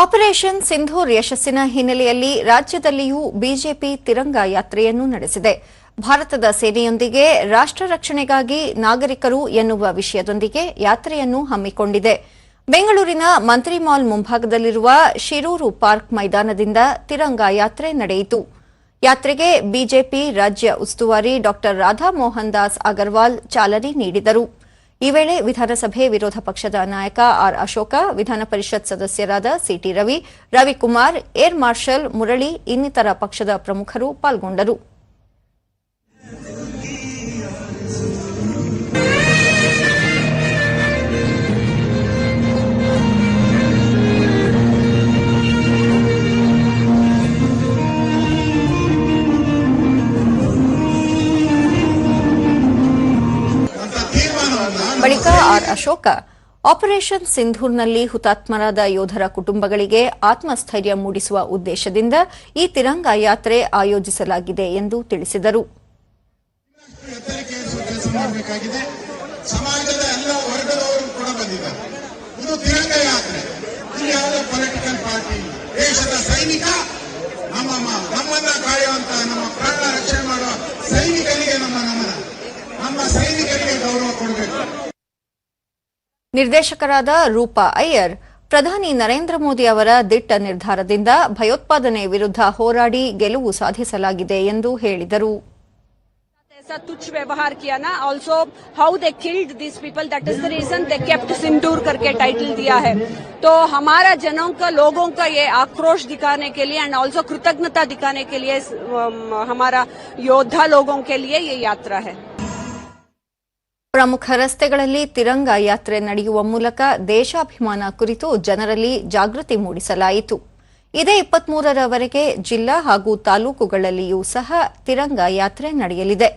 Operation Sindoor ಯಶಸ್ಸಿನ ಹಿನ್ನೆಲೆಯಲ್ಲಿ ರಾಜ್ಯದಲ್ಲಿಯೂ ಬಿಜೆಪಿ ತಿರಂಗ ಯಾತ್ರೆಯನ್ನು ನಡೆಸಿದೆ. ಭಾರತದ ಸೇನೆಯೊಂದಿಗೆ ರಾಷ್ಟ್ರ ರಕ್ಷಣೆಗಾಗಿ ನಾಗರಿಕರು ಎನ್ನುವ ವಿಷಯದೊಂದಿಗೆ ಯಾತ್ರೆಯನ್ನು ಹಮ್ಮಿಕೊಂಡಿದೆ. ಬೆಂಗಳೂರಿನ ಮಂತ್ರಿ ಮಾಲ್ ಮುಂಭಾಗದಲ್ಲಿರುವ ಶಿರೂರು ಪಾರ್ಕ್ ಮೈದಾನದಿಂದ ತಿರಂಗ ಯಾತ್ರೆ ನಡೆಯಿತು. ಯಾತ್ರೆಗೆ ಬಿಜೆಪಿ ರಾಜ್ಯ ಉಸ್ತುವಾರಿ ಡಾ ರಾಧಾಮೋಹನ್ ದಾಸ್ ಅಗರ್ವಾಲ್ ಚಾಲನೆ ನೀಡಿದರು. ಈ ವೇಳೆ ವಿಧಾನಸಭೆ ವಿರೋಧ ಪಕ್ಷದ ನಾಯಕ ಆರ್ ಅಶೋಕ, ವಿಧಾನ ಪರಿಷತ್ ಸದಸ್ಯರಾದ CT Ravi, Ravikumar, air marshal Murali ಇನ್ನಿತರ ಪಕ್ಷದ ಪ್ರಮುಖರು ಪಾಲ್ಗೊಂಡರು. ಬಳಿಕ ಆರ್ ಅಶೋಕ, ಆಪರೇಷನ್ ಸಿಂಧೂರ್ನಲ್ಲಿ ಹುತಾತ್ಮರಾದ ಯೋಧರ ಕುಟುಂಬಗಳಿಗೆ ಆತ್ಮಸ್ಥೈರ್ಯ ಮೂಡಿಸುವ ಉದ್ದೇಶದಿಂದ ಈ ತಿರಂಗ ಯಾತ್ರೆ ಆಯೋಜಿಸಲಾಗಿದೆ ಎಂದು ತಿಳಿಸಿದರು. ಸಮಾಜದ ನಿರ್ದೇಶಕರಾದ ರೂಪಾ ಅಯ್ಯರ್ ಪ್ರಧಾನಿ ನರೇಂದ್ರ ಮೋದಿ ಅವರ ದಿಟ್ಟ ನಿರ್ಧಾರದಿಂದ ಭಯೋತ್ಪಾದನೆ ವಿರುದ್ಧ ಹೋರಾಡಿ ಗೆಲುವು ಸಾಧಿಸಲಾಗಿದೆ ಎಂದು ಹೇಳಿದರು ऐसा तुच्छ व्यवहार किया ना also how they killed this people that is the reason they kept Sindoor करके टाइटल दिया है तो हमारा जनों का लोगों का ये आक्रोश दिखाने के लिए एंड ऑल्सो कृतज्ञता दिखाने के लिए अम, हमारा योद्धा लोगों के लिए ये यात्रा है ಪ್ರಮುಖ ರಸ್ತೆಗಳಲ್ಲಿ ತಿರಂಗ ಯಾತ್ರೆ ನಡೆಯುವ ಮೂಲಕ ದೇಶಾಭಿಮಾನ ಕುರಿತು ಜನರಲ್ಲಿ ಜಾಗೃತಿ ಮೂಡಿಸಲಾಯಿತು. ಇದೇ ಇಪ್ಪತ್ಮೂರರವರೆಗೆ ಜಿಲ್ಲಾ ಹಾಗೂ ತಾಲೂಕುಗಳಲ್ಲಿಯೂ ಸಹ ತಿರಂಗ ಯಾತ್ರೆ ನಡೆಯಲಿದೆ.